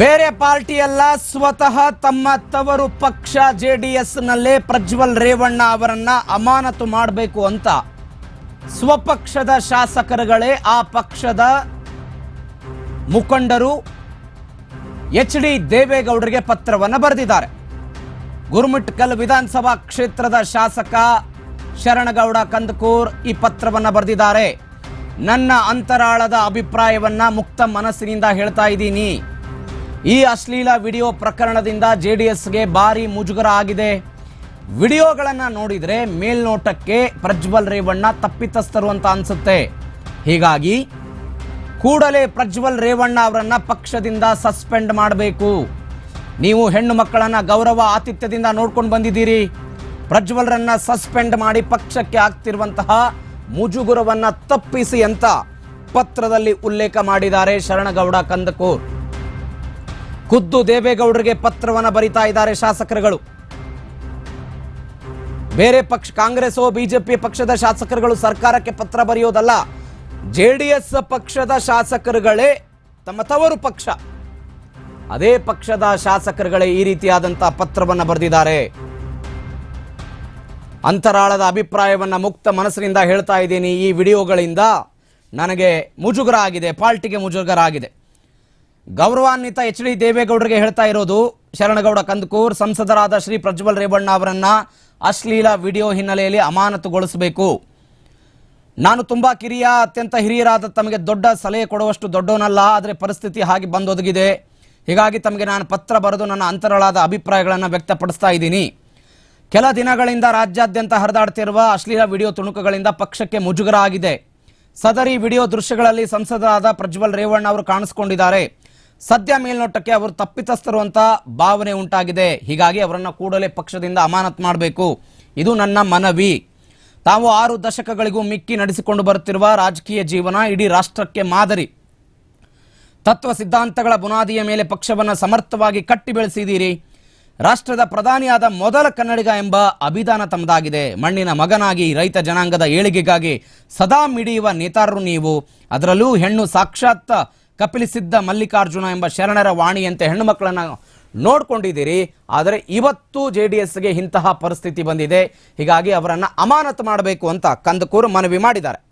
ಬೇರೆ ಪಾರ್ಟಿಯಲ್ಲ ಸ್ವತಃ ತಮ್ಮ ತವರು ಪಕ್ಷ ಜೆ ಡಿ ಎಸ್ನಲ್ಲೇ ಪ್ರಜ್ವಲ್ ರೇವಣ್ಣ ಅವರನ್ನ ಅಮಾನತು ಮಾಡಬೇಕು ಅಂತ. ಸ್ವಪಕ್ಷದ ಶಾಸಕರುಗಳೇ ಆ ಪಕ್ಷದ ಮುಖಂಡರು ಎಚ್ ಡಿ ದೇವೇಗೌಡರಿಗೆ ಪತ್ರವನ್ನು ಬರೆದಿದ್ದಾರೆ. ಗುರುಮಿಟ್ಕಲ್ ವಿಧಾನಸಭಾ ಕ್ಷೇತ್ರದ ಶಾಸಕ ಶರಣಗೌಡ ಕಂದಕೂರ್ ಈ ಪತ್ರವನ್ನು ಬರೆದಿದ್ದಾರೆ. ನನ್ನ ಅಂತರಾಳದ ಅಭಿಪ್ರಾಯವನ್ನ ಮುಕ್ತ ಮನಸ್ಸಿನಿಂದ ಹೇಳ್ತಾ ಇದ್ದೀನಿ. ಈ ಅಶ್ಲೀಲ ವಿಡಿಯೋ ಪ್ರಕರಣದಿಂದ ಜೆ ಡಿ ಎಸ್ಗೆ ಭಾರಿ ಮುಜುಗರ ಆಗಿದೆ. ವಿಡಿಯೋಗಳನ್ನು ನೋಡಿದರೆ ಮೇಲ್ನೋಟಕ್ಕೆ ಪ್ರಜ್ವಲ್ ರೇವಣ್ಣ ತಪ್ಪಿತಸ್ಥರು ಅಂತ ಅನಿಸುತ್ತೆ. ಹೀಗಾಗಿ ಕೂಡಲೇ ಪ್ರಜ್ವಲ್ ರೇವಣ್ಣ ಅವರನ್ನು ಪಕ್ಷದಿಂದ ಸಸ್ಪೆಂಡ್ ಮಾಡಬೇಕು. ನೀವು ಹೆಣ್ಣು ಮಕ್ಕಳನ್ನು ಗೌರವ ಆತಿಥ್ಯದಿಂದ ನೋಡ್ಕೊಂಡು ಬಂದಿದ್ದೀರಿ. ಪ್ರಜ್ವಲ್ರನ್ನು ಸಸ್ಪೆಂಡ್ ಮಾಡಿ ಪಕ್ಷಕ್ಕೆ ಆಗ್ತಿರುವಂತಹ ಮುಜುಗುರವನ್ನು ತಪ್ಪಿಸಿ ಅಂತ ಪತ್ರದಲ್ಲಿ ಉಲ್ಲೇಖ ಮಾಡಿದ್ದಾರೆ ಶರಣಗೌಡ ಕಂದಕೂರ್. ಖುದ್ದು ದೇವೇಗೌಡರಿಗೆ ಪತ್ರವನ್ನು ಬರಿತಾ ಇದ್ದಾರೆ ಶಾಸಕರುಗಳು. ಬೇರೆ ಪಕ್ಷ ಕಾಂಗ್ರೆಸ್ ಬಿಜೆಪಿ ಪಕ್ಷದ ಶಾಸಕರುಗಳು ಸರ್ಕಾರಕ್ಕೆ ಪತ್ರ ಬರೆಯೋದಲ್ಲ. ಜೆ ಪಕ್ಷದ ಶಾಸಕರುಗಳೇ ತಮ್ಮ ತವರು ಪಕ್ಷ. ಅದೇ ಪಕ್ಷದ ಶಾಸಕರುಗಳೇ ಈ ರೀತಿಯಾದಂತಹ ಪತ್ರವನ್ನು ಬರೆದಿದ್ದಾರೆ. ಅಂತರಾಳದ ಅಭಿಪ್ರಾಯವನ್ನು ಮುಕ್ತ ಮನಸ್ಸಿನಿಂದ ಹೇಳ್ತಾ ಇದ್ದೀನಿ ಈ ವಿಡಿಯೋಗಳಿಂದ. ನನಗೆ ಮುಜುಗರ ಆಗಿದೆ ಪಾರ್ಟಿಗೆ ಮುಜುಗರ ಆಗಿದೆ ಗೌರವಾನ್ವಿತ ಎಚ್ ಡಿ ದೇವೇಗೌಡರಿಗೆ ಹೇಳ್ತಾ ಇರೋದು ಶರಣಗೌಡ ಕಂದಕೂರ್, ಸಂಸದರಾದ ಶ್ರೀ ಪ್ರಜ್ವಲ್ ರೇವಣ್ಣ ಅವರನ್ನ ಅಶ್ಲೀಲ ವಿಡಿಯೋ ಹಿನ್ನೆಲೆಯಲ್ಲಿ ಅಮಾನತುಗೊಳಿಸಬೇಕು. ನಾನು ತುಂಬಾ ಕಿರಿಯ, ಅತ್ಯಂತ ಹಿರಿಯರಾದ ತಮಗೆ ದೊಡ್ಡ ಸಲಹೆ ಕೊಡುವಷ್ಟು ದೊಡ್ಡವನಲ್ಲ, ಆದರೆ ಪರಿಸ್ಥಿತಿ ಹಾಗೆ ಬಂದೊದಗಿದೆ. ಹೀಗಾಗಿ ತಮಗೆ ನಾನು ಪತ್ರ ಬರೆದು ನನ್ನ ಅಂತರಳಾದ ಅಭಿಪ್ರಾಯಗಳನ್ನು ವ್ಯಕ್ತಪಡಿಸ್ತಾ ಇದ್ದೀನಿ. ಕೆಲ ದಿನಗಳಿಂದ ರಾಜ್ಯಾದ್ಯಂತ ಹರಿದಾಡ್ತಿರುವ ಅಶ್ಲೀಲ ವಿಡಿಯೋ ತುಣುಕುಗಳಿಂದ ಪಕ್ಷಕ್ಕೆ ಮುಜುಗರ ಆಗಿದೆ. ಸದರಿ ವಿಡಿಯೋ ದೃಶ್ಯಗಳಲ್ಲಿ ಸಂಸದರಾದ ಪ್ರಜ್ವಲ್ ರೇವಣ್ಣ ಅವರು ಕಾಣಿಸಿಕೊಂಡಿದ್ದಾರೆ. ಸದ್ಯ ಮೇಲ್ನೋಟಕ್ಕೆ ಅವರು ತಪ್ಪಿತಸ್ಥರು ಅಂತ ಭಾವನೆ ಉಂಟಾಗಿದೆ. ಹೀಗಾಗಿ ಅವರನ್ನ ಕೂಡಲೇ ಪಕ್ಷದಿಂದ ಅಮಾನತ್ ಮಾಡಬೇಕು. ಇದು ನನ್ನ ಮನವಿ. ತಾವು ಆರು ದಶಕಗಳಿಗೂ ಮಿಕ್ಕಿ ನಡೆಸಿಕೊಂಡು ಬರುತ್ತಿರುವ ರಾಜಕೀಯ ಜೀವನ ಇಡೀ ರಾಷ್ಟ್ರಕ್ಕೆ ಮಾದರಿ. ತತ್ವ ಸಿದ್ಧಾಂತಗಳ ಬುನಾದಿಯ ಮೇಲೆ ಪಕ್ಷವನ್ನು ಸಮರ್ಥವಾಗಿ ಕಟ್ಟಿ ಬೆಳೆಸಿದ್ದೀರಿ ರಾಷ್ಟ್ರದ ಪ್ರಧಾನಿಯಾದ ಮೊದಲ ಕನ್ನಡಿಗ ಎಂಬ ಅಭಿದಾನ ತಮ್ಮದಾಗಿದೆ. ಮಣ್ಣಿನ ಮಗನಾಗಿ ರೈತ ಜನಾಂಗದ ಏಳಿಗೆಗಾಗಿ ಸದಾ ಮಿಡಿಯುವ ನೇತಾರರು ನೀವು. ಅದರಲ್ಲೂ ಹೆಣ್ಣು ಸಾಕ್ಷಾತ್ ಕಪಿಲಿಸಿದ್ದ ಮಲ್ಲಿಕಾರ್ಜುನ ಎಂಬ ಶರಣರ ವಾಣಿಯಂತೆ ಹೆಣ್ಣು ಮಕ್ಕಳನ್ನು ನೋಡ್ಕೊಂಡಿದ್ದೀರಿ. ಆದರೆ ಇವತ್ತು ಜೆ ಡಿ ಎಸ್ಗೆ ಇಂತಹ ಪರಿಸ್ಥಿತಿ ಬಂದಿದೆ. ಹೀಗಾಗಿ ಅವರನ್ನು ಅಮಾನತು ಮಾಡಬೇಕು ಅಂತ ಕಂದಕೂರು ಮನವಿ ಮಾಡಿದ್ದಾರೆ.